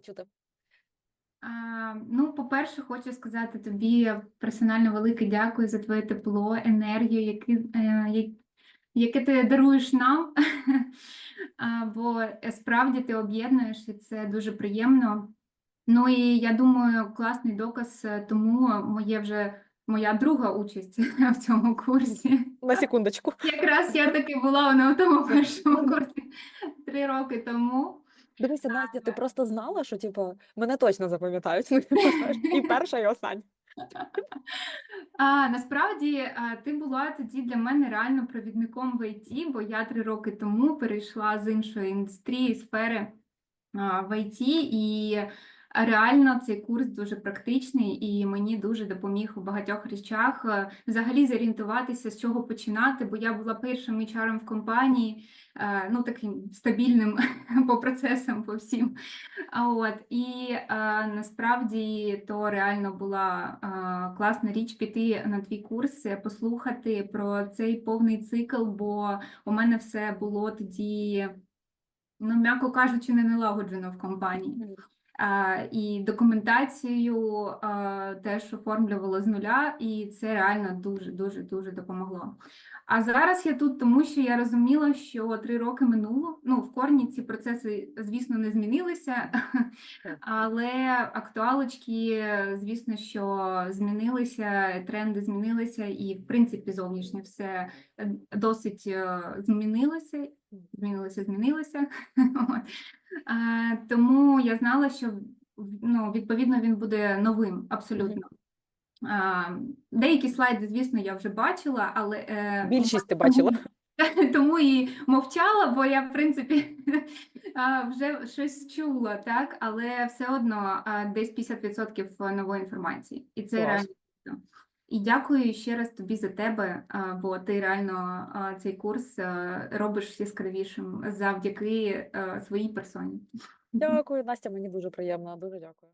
чути. А, ну, по-перше, хочу сказати тобі персонально велике дякую за твоє тепло, енергію, яке, е, яке ти даруєш нам. А, Бо е, справді ти об'єднуєш, і це дуже приємно. Ну і я думаю, класний доказ е, тому моє вже моя друга участь в цьому курсі. На секундочку. Якраз я таки була на тому першому курсі три роки тому. Дивися, Настя, ти просто знала, що типу, мене точно запам'ятають. І перша, і остання. А насправді ти була тоді для мене реально провідником в ІТ, бо я три роки тому перейшла з іншої індустрії, сфери в ІТ, і реально цей курс дуже практичний і мені дуже допоміг у багатьох речах е, взагалі зорієнтуватися, з чого починати, бо я була першим HR в компанії, е, ну таким стабільним по процесам, по всім. А От і е, насправді то реально була класна річ піти на твій курс, послухати про цей повний цикл, бо у мене все було тоді, ну м'яко кажучи, не налагоджено в компанії. А, і документацію теж оформлювала з нуля, і це реально дуже дуже дуже допомогло. А зараз я тут, тому що я розуміла, що три роки минуло. Ну, в корні ці процеси, звісно, не змінилися, але актуалочки, звісно, що змінилися, тренди змінилися, і в принципі зовнішнє все е, досить е, змінилося. Змінилося, змінилося. От. А, тому я знала, що ну, відповідно він буде новим абсолютно. А, деякі слайди, звісно, я вже бачила, але е, Більшість ти бачила. тому- і мовчала, бо я, в принципі, вже щось чула, так, але все одно десь 50% нової інформації. І це реально. І дякую ще раз тобі за тебе, бо ти реально цей курс робиш яскравішим завдяки своїй персоні. Дякую, Настя, мені дуже приємно, дуже дякую.